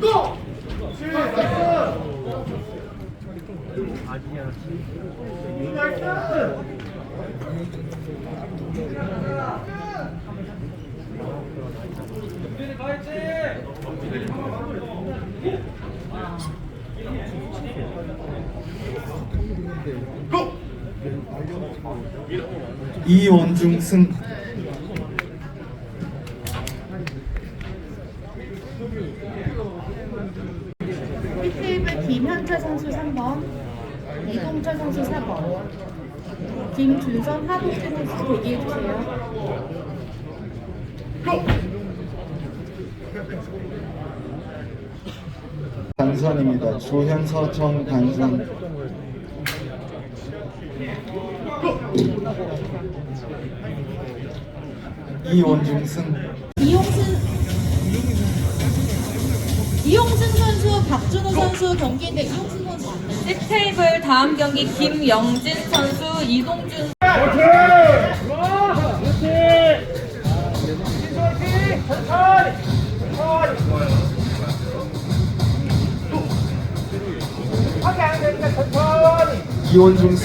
고! 이원중 승 테이블 김현철 선수 3번, 이동철 선수 4번, 김준선 하복주 선수 대기해주세요. 단선입니다. 조현서 정 단선. 이원중 승. 이용승 이용승 박준호 선수 경기인데 이용승 선수. C테이블 다음 경기 김영진 선수, 이동준 이원중 승